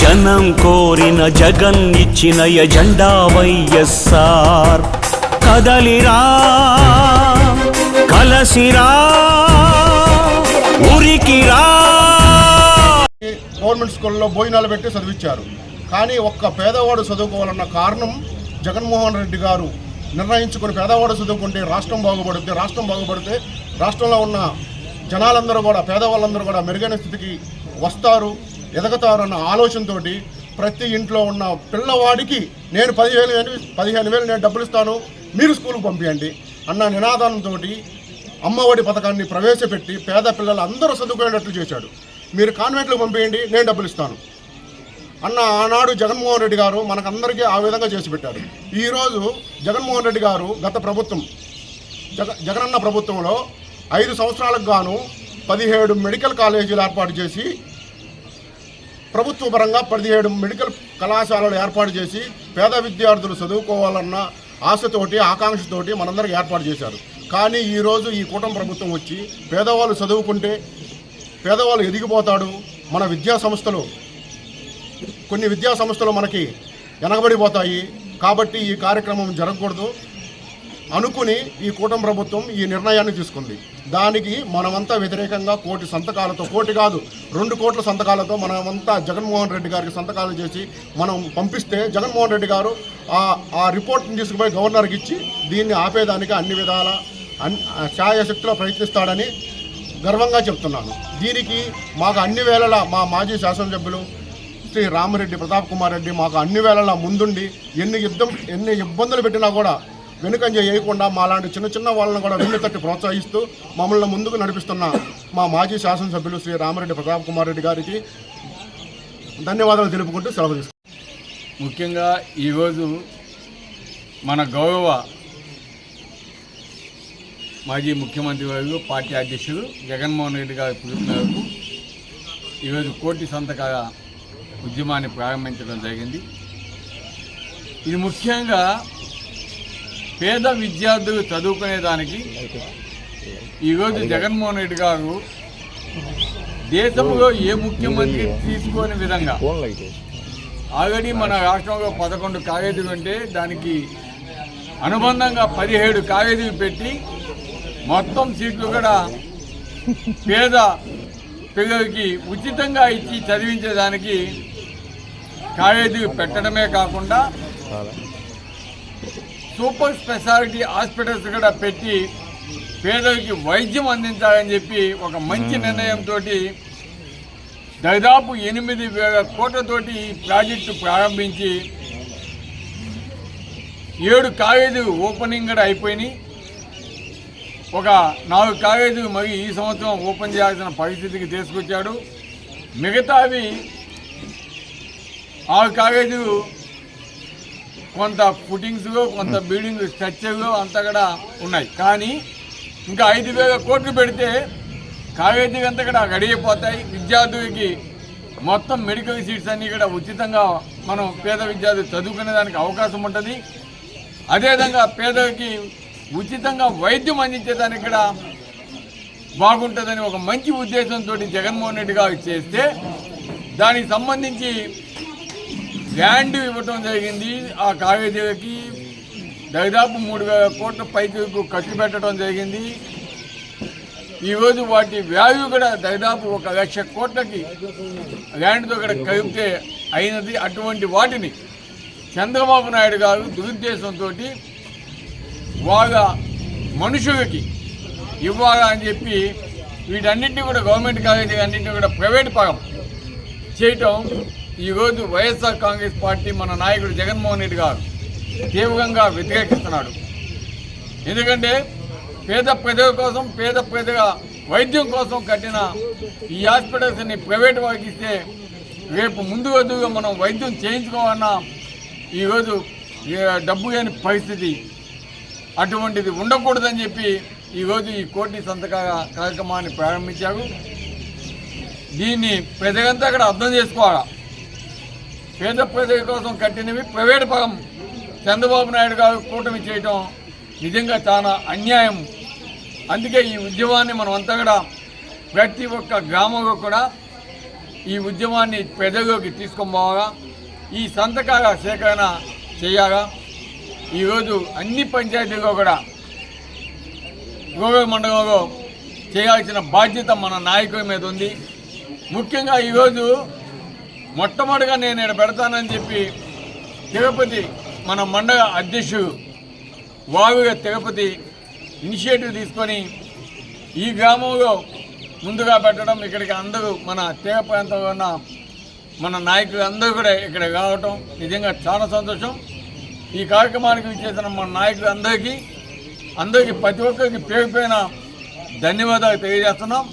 జనం కోరిన జగన్ ఇచ్చిన ఎజెండా వైఎస్ఆర్. కదలిరా కలసిరా ఉరికిరా. గవర్నమెంట్ స్కూల్లో భోజనాలు పెట్టి చదివించారు. కానీ ఒక్క పేదవాడు చదువుకోవాలన్న కారణం జగన్మోహన్ రెడ్డి గారు. నిర్ణయించుకుని పేదవాడు చదువుకుంటే రాష్ట్రం బాగుపడుద్ది రాష్ట్రం బాగుపడితే రాష్ట్రంలో ఉన్న జనాలందరూ కూడా పేదవాళ్ళందరూ కూడా మెరుగైన స్థితికి వస్తారు. ఎదగతారన్న ఆలోచనతో ఆలోచనతోటి ప్రతి ఇంట్లో ఉన్న పిల్లవాడికి నేను పదివేలు పదిహేను వేలు నేను డబ్బులు ఇస్తాను మీరు స్కూల్కి పంపించండి అన్న నినాదంతో అమ్మఒడి పథకాన్ని ప్రవేశపెట్టి పేద పిల్లలు అందరూ చదువుకునేటట్లు చేశాడు. మీరు కాన్వెంట్లకు పంపించండి నేను డబ్బులు ఇస్తాను అన్న ఆనాడు జగన్మోహన్ రెడ్డి గారు మనకందరికీ ఆ విధంగా చేసి పెట్టారు. ఈరోజు జగన్మోహన్ రెడ్డి గారు గత ప్రభుత్వం జగ జగనన్న ప్రభుత్వంలో ఐదు సంవత్సరాలకు గాను పదిహేడు మెడికల్ కాలేజీలు ఏర్పాటు చేసి ప్రభుత్వ పరంగా పదిహేడు మెడికల్ కళాశాలలు ఏర్పాటు చేసి పేద విద్యార్థులు చదువుకోవాలన్న ఆశతోటి ఆకాంక్షతోటి మనందరికి ఏర్పాటు చేశారు. కానీ ఈరోజు ఈ కూటమి ప్రభుత్వం వచ్చి పేదవాళ్ళు చదువుకుంటే పేదవాళ్ళు ఎదిగిపోతాడు. మన విద్యా సంస్థలు కొన్ని విద్యా సంస్థలు మనకి వెనకబడిపోతాయి కాబట్టి ఈ కార్యక్రమం జరగకూడదు. అనుకుని ఈ కూటమి ప్రభుత్వం ఈ నిర్ణయాన్ని తీసుకుంది. దానికి మనమంతా వ్యతిరేకంగా కోటి సంతకాలతో కోటి కాదు రెండు కోట్ల సంతకాలతో మనమంతా జగన్మోహన్ రెడ్డి గారికి సంతకాలు చేసి మనం పంపిస్తే జగన్మోహన్ రెడ్డి గారు ఆ ఆ రిపోర్ట్ని తీసుకుపోయి గవర్నర్కి ఇచ్చి దీన్ని ఆపేదానికి అన్ని విధాల అన్ని ప్రయత్నిస్తాడని గర్వంగా చెప్తున్నాను. దీనికి మాకు అన్ని వేళలా మా మాజీ శాసనసభ్యులు శ్రీ రామరెడ్డి ప్రతాప్ కుమార్ రెడ్డి మాకు అన్ని వేళలా ముందుండి ఎన్ని యుద్ధం ఎన్ని ఇబ్బందులు పెట్టినా కూడా వెనుకంజ వేయకుండా మా లాంటి చిన్న చిన్న వాళ్ళని కూడా వెన్ను తట్టి ప్రోత్సహిస్తూ మమ్మల్ని ముందుకు నడిపిస్తున్న మా మాజీ శాసనసభ్యులు శ్రీ రామరెడ్డి ప్రతాప్ కుమార్ రెడ్డి గారికి ధన్యవాదాలు తెలుపుకుంటూ సెలవు ముఖ్యంగా ఈరోజు మన గౌరవ మాజీ ముఖ్యమంత్రి వారు పార్టీ అధ్యక్షులు జగన్మోహన్ రెడ్డి గారి పిలుపు మేరకు ఈరోజు కోటి సంతకాల ఉద్యమాన్ని ప్రారంభించడం జరిగింది. ఇది ముఖ్యంగా పేద విద్యార్థులు చదువుకునేదానికి ఈరోజు జగన్మోహన్ రెడ్డి గారు దేశంలో ఏ ముఖ్యమంత్రి తీసుకోని విధంగా ఆల్రెడీ మన రాష్ట్రంలో పదకొండు కాలేజీలు ఉంటే దానికి అనుబంధంగా పదిహేడు కాలేజీలు పెట్టి మొత్తం సీట్లు కూడా పేద పిల్లలకి ఉచితంగా ఇచ్చి చదివించేదానికి కాలేజీలు పెట్టడమే కాకుండా సూపర్ స్పెషాలిటీ హాస్పిటల్స్ కూడా పెట్టి పేదలకి వైద్యం అందించాలని చెప్పి ఒక మంచి నిర్ణయంతో దాదాపు ఎనిమిది వేల కోట్లతోటి ఈ ప్రాజెక్టు ప్రారంభించి ఏడు కాలేజీలు ఓపెనింగ్ కూడా అయిపోయినాయి. ఒక నాలుగు కాలేజీలు మరి ఈ సంవత్సరం ఓపెన్ చేయాల్సిన పరిస్థితికి తీసుకొచ్చాడు. మిగతావి ఆరు కాలేజీలు కొంత ఫుటింగ్స్లో కొంత బిల్డింగ్ స్ట్రక్చర్ అంతా కూడా ఉన్నాయి. కానీ ఇంకా ఐదు వేల కోట్లు పెడితే కావేరీకి అంతా కూడా గడిగిపోతాయి. విద్యార్థులకి మొత్తం మెడికల్ సీట్స్ అన్నీ కూడా ఉచితంగా మనం పేద విద్యార్థులు చదువుకునే దానికి అవకాశం ఉంటుంది. అదేవిధంగా పేదలకి ఉచితంగా వైద్యం అందించేదానికి కూడా బాగుంటుందని ఒక మంచి ఉద్దేశంతో జగన్మోహన్ రెడ్డి గారు చేస్తే దానికి సంబంధించి ల్యాండ్ ఇవ్వటం జరిగింది. ఆ కాలేజీలకి దాదాపు మూడు వేల కోట్ల పైకి ఖర్చు పెట్టడం జరిగింది. ఈరోజు వాటి వాల్యూ కూడా దాదాపు ఒక లక్ష కోట్లకి ల్యాండ్తో కూడా కలిపితే అయినది. అటువంటి వాటిని చంద్రబాబు నాయుడు గారు దురుద్దేశంతో వాళ్ళ మనుషులకి ఇవ్వాలా అని చెప్పి వీటన్నింటినీ కూడా గవర్నమెంట్ కాలేజీ అన్నింటినీ కూడా ప్రైవేట్ పరం చేయటం ఈరోజు వైఎస్ఆర్ కాంగ్రెస్ పార్టీ మన నాయకుడు జగన్మోహన్ రెడ్డి గారు తీవ్రంగా వ్యతిరేకిస్తున్నాడు. ఎందుకంటే పేద ప్రజల కోసం పేద ప్రజల వైద్యం కోసం కట్టిన ఈ హాస్పిటల్స్ని ప్రైవేట్ వారికి ఇస్తే రేపు ముందు రోజుగా మనం వైద్యం చేయించుకోవాలన్నా ఈరోజు డబ్బు లేని పరిస్థితి అటువంటిది ఉండకూడదని చెప్పి ఈరోజు ఈ కోటి సంతకాల కార్యక్రమాన్ని ప్రారంభించారు. దీన్ని ప్రజలంతా అక్కడ అర్థం చేసుకోవాలి? పేద ప్రజల కోసం కట్టినవి ప్రైవేట్ పరం చంద్రబాబు నాయుడు గారు కూటమి చేయటం నిజంగా చాలా అన్యాయం. అందుకే ఈ ఉద్యమాన్ని మనం అంతా కూడా ప్రతి ఒక్క గ్రామంలో కూడా ఈ ఉద్యమాన్ని ప్రజల్లోకి తీసుకొని ఈ సంతకాల సేకరణ చేయాలా. ఈరోజు అన్ని పంచాయతీల్లో కూడా గోగల్ మండలంలో చేయాల్సిన బాధ్యత మన నాయకుల మీద ఉంది. ముఖ్యంగా ఈరోజు మొట్టమొదటిగా నేను ఇక్కడ పెడతానని చెప్పి తిరుపతి మన మండల అధ్యక్షుడు వాగుగా తిరుపతి ఇనిషియేటివ్ తీసుకొని ఈ గ్రామంలో ముందుగా పెట్టడం ఇక్కడికి అందరూ మన తీగ ప్రాంతంలో ఉన్న మన నాయకులు అందరూ కూడా ఇక్కడ రావటం నిజంగా చాలా సంతోషం. ఈ కార్యక్రమానికి విచ్చేసిన మన నాయకులు అందరికీ అందరికీ ప్రతి ఒక్కరికి పేరు ధన్యవాదాలు తెలియజేస్తున్నాం.